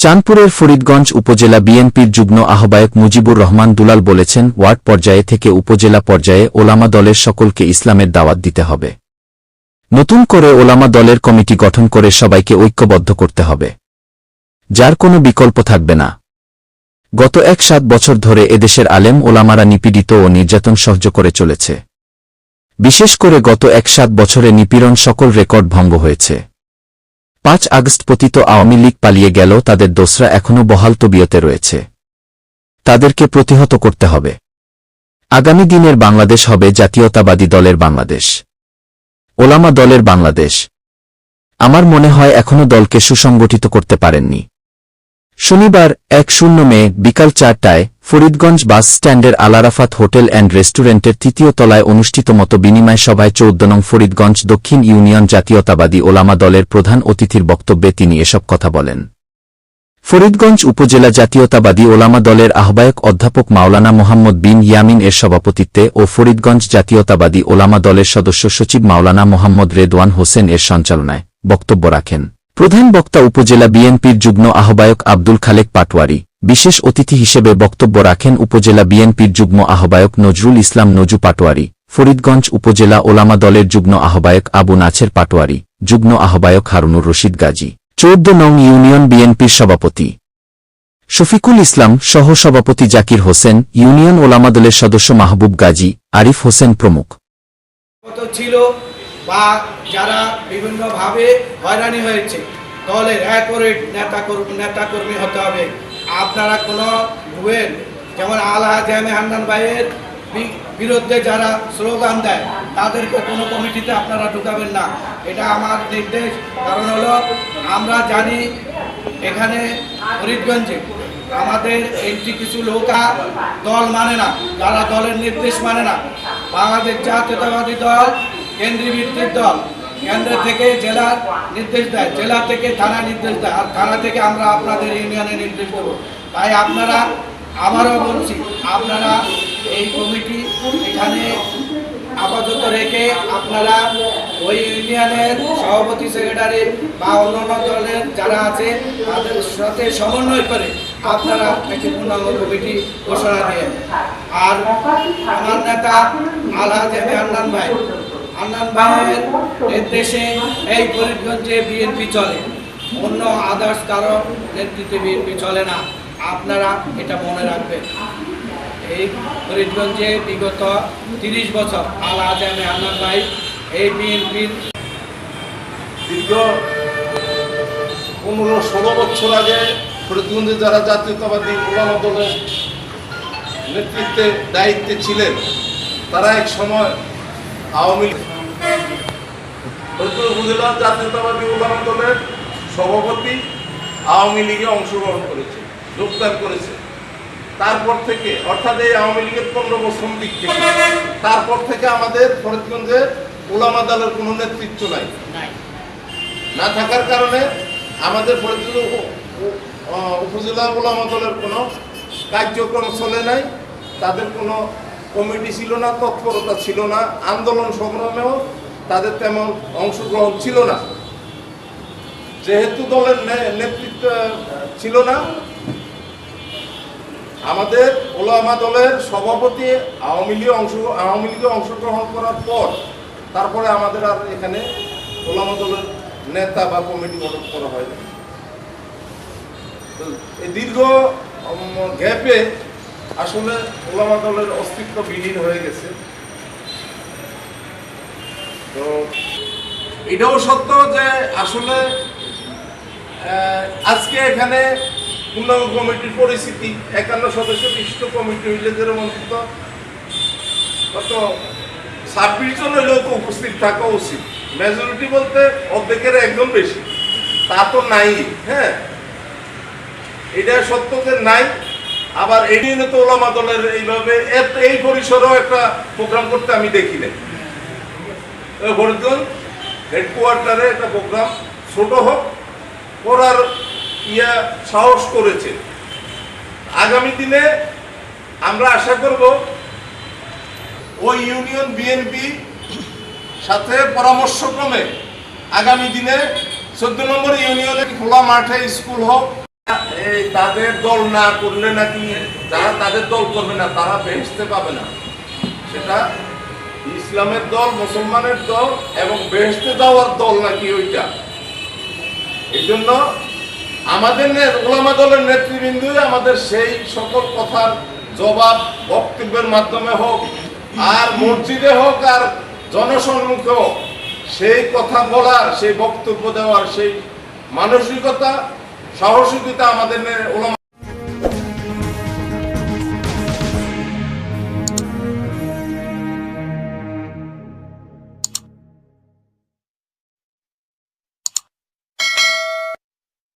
চাঁদপুরের ফরিদগঞ্জ উপজেলা বিএনপির যুগ্ম আহ্বায়ক মুজিবুর রহমান দুলাল বলেছেন, ওয়ার্ড পর্যায়ে থেকে উপজেলা পর্যায়ে ওলামা দলের সকলকে ইসলামের দাওয়াত দিতে হবে। নতুন করে ওলামা দলের কমিটি গঠন করে সবাইকে ঐক্যবদ্ধ করতে হবে। যার কোনো বিকল্প থাকবে না। গত এক সাত বছর ধরে এদেশের আলেম ওলামারা নিপীড়িত ও নির্যাতন সহ্য করে চলেছে। বিশেষ করে গত এক সাত বছরে নিপীড়ন সকল রেকর্ড ভঙ্গ হয়েছে। পাঁচ আগস্ট পতিত আওয়ামী লীগ পালিয়ে গেল, তাদের দোসরা এখনও বহাল তবিয়তে রয়েছে। তাদেরকে প্রতিহত করতে হবে। আগামী দিনের বাংলাদেশ হবে জাতীয়তাবাদী দলের বাংলাদেশ। ওলামা দলের বাংলাদেশ। আমার মনে হয় এখনও দলকে সুসংগঠিত করতে পারেননি। শনিবার এক শূন্য মে বিকাল চারটায় ফরিদগঞ্জ বাস স্ট্যান্ডের আলারাফাত হোটেল অ্যান্ড রেস্টুরেন্টের তৃতীয় তলায় অনুষ্ঠিত মতো বিনিময় সভায় চৌদ্দ নং ফরিদগঞ্জ দক্ষিণ ইউনিয়ন জাতীয়তাবাদী ওলামা দলের প্রধান অতিথির বক্তব্যে তিনি এসব কথা বলেন। ফরিদগঞ্জ উপজেলা জাতীয়তাবাদী ওলামা দলের আহ্বায়ক অধ্যাপক মাওলানা মোহাম্মদ বিন ইয়ামিন এর সভাপতিত্বে ও ফরিদগঞ্জ জাতীয়তাবাদী ওলামা দলের সদস্য সচিব মাওলানা মোহাম্মদ রেদওয়ান হোসেন এর সঞ্চালনায় বক্তব্য রাখেন। প্রধান বক্তা উপজেলা বিএনপির যুগ্ম আহ্বায়ক আব্দুল খালেক পাটওয়ারি বিশেষ অতিথি হিসেবে বক্তব্য রাখেন উপজেলা বিএনপির যুগ্ম আহ্বায়ক নজরুল ইসলাম নজু পাটোয়ারি, ফরিদগঞ্জ উপজেলা ওলামা দলের যুগ্ম আহ্বায়ক আবু নাছের পাটোয়ারি, যুগ্ম আহ্বায়ক হারুনুর রশিদ গাজী। চৌদ্দ নং ইউনিয়ন বিএনপির সভাপতি। শফিকুল ইসলাম সহ সভাপতি জাকির হোসেন, ইউনিয়ন ওলামা দলের সদস্য মাহবুব গাজী, আরিফ হোসেন প্রমুখ। বা যারা বিভিন্নভাবে হয়রানি হয়েছে দলের একরেট নেতা কর্মী নেতা কর্মী হতে হবে। আপনারা কোনো ভুয়েন যেমন আলা জামে হান্নান ভাইয়ের বিরুদ্ধে যারা স্লোগান দেয়, তাদেরকে কোনো কমিটিতে আপনারা ঢুকাবেন না। এটা আমার নির্দেশ। কারণ হলো, আমরা জানি এখানে ফরিদগঞ্জে আমাদের একটি কিছু লোকা দল মানে না, যারা দলের নির্দেশ মানে না। বাংলাদেশ জাতীয়তাবাদী দল কেন্দ্রীয় ভিত্তিক দল। কেন্দ্র থেকে জেলার নির্দেশ দেয়, জেলা থেকে থানা নির্দেশ দেয়, আর থানা থেকে আমরা আপনাদের ইউনিয়নে নির্দেশ দেবো। তাই আপনারা, আবারও বলছি, আপনারা এই কমিটি এখানে আপাতত রেখে আপনারা ওই ইউনিয়নের সভাপতি, সেক্রেটারি বা অন্যান্য দলের যারা আছে, তাদের সাথে সমন্বয় করে আপনারা একটি পূর্ণাঙ্গ কমিটি ঘোষণা দিয়ে আর আমার নেতা আলহাজ এম ভাই আন্নান ভাইয়ের নির্দেশে এই ফরিদগঞ্জে বিএনপি চলে। অন্য আদার্স কারও নেতৃত্বে বিএনপি চলে না। আপনারা এটা মনে রাখবেন। এই ফরিদগঞ্জে বিগত তিরিশ বছর আল আজামে আন্নান ভাই এই বিএনপির দীর্ঘ পনেরো ষোলো বছর আগে ফরিদগঞ্জে যারা জাতীয়তাবাদী দলের নেতৃত্বে দায়িত্বে ছিলেন, তারা এক সময় আওয়ামী লীগ উপজেলা জাতীয়তাবাদী ওলামা দলের সভাপতি আওয়ামী লীগে অংশগ্রহণ করেছে যোগদান করেছে। তারপর থেকে অর্থাৎ এই আওয়ামী লীগের পনেরো বছর দিক থেকে তারপর থেকে আমাদের ফরিদগঞ্জে ওলামা দলের কোনো নেতৃত্ব নাই। না থাকার কারণে আমাদের আহ, উপজেলা ওলামা দলের কোনো কার্যক্রম চলে নাই। তাদের কোনো কমিটি ছিল না তৎপরতা ছিল না। আন্দোলন সংগ্রামেও তাদের তেমন অংশগ্রহণ ছিল না। যেহেতু দলের নেতৃত্ব ছিল না, আমাদের ওলামা দলের সভাপতি আওয়ামী লীগে অংশ, আওয়ামী লীগে অংশগ্রহণ করার পর তারপরে আমাদের আর এখানে ওলামা দলের নেতা বা কমিটি গঠন করা হয় এই দীর্ঘ গ্যাপে আসলে ওলামা দলের অস্তিত্ব বিলীন হয়ে গেছে। তো এটাও সত্য যে আসলে আজকে এখানে পূর্ণাঙ্গ কমিটির পরিস্থিতি, একান্ন সদস্য বিশিষ্ট কমিটি হইলে অন্তত কত ছাব্বিশ জন হইলেও তো উপস্থিত থাকা উচিত। মেজরিটি বলতে অর্ধেকের একদম বেশি। তা তো নাই হ্যাঁ? এটা সত্য যে নাই। আবার নিয়ে তো ওলামা দলের এইভাবে এই পরিসরেও একটা প্রোগ্রাম করতে আমি দেখি না ফরিদগঞ্জ হেডকোয়ার্টারে একটা প্রোগ্রাম ছোট হোক করার ইয়া সাহস করেছে। আগামী দিনে আমরা আশা করব ওই ইউনিয়ন বিএনপি সাথে পরামর্শক্রমে আগামী দিনে চোদ্দ নম্বর ইউনিয়নে খোলা মাঠে স্কুল হোক, এই তাদের দল না করলে নাকি যারা তাদের দল করবে না, তারা বেহেস্তে পাবে না। সেটা ইসলামের দল, মুসলমানের দল এবং বেহেস্তে যাওয়ার দল নাকি ওইটা? এই জন্য আমাদের ওলামা দলের নেতৃবৃন্দ আমাদের সেই সকল কথার জবাব বক্তব্যের মাধ্যমে হোক, আর মসজিদে হোক, আর জনসম্মুখে হোক, সেই কথা বলার, সেই বক্তব্য দেওয়ার, সেই মানসিকতা, সাহসিকতা আমাদের ওলামা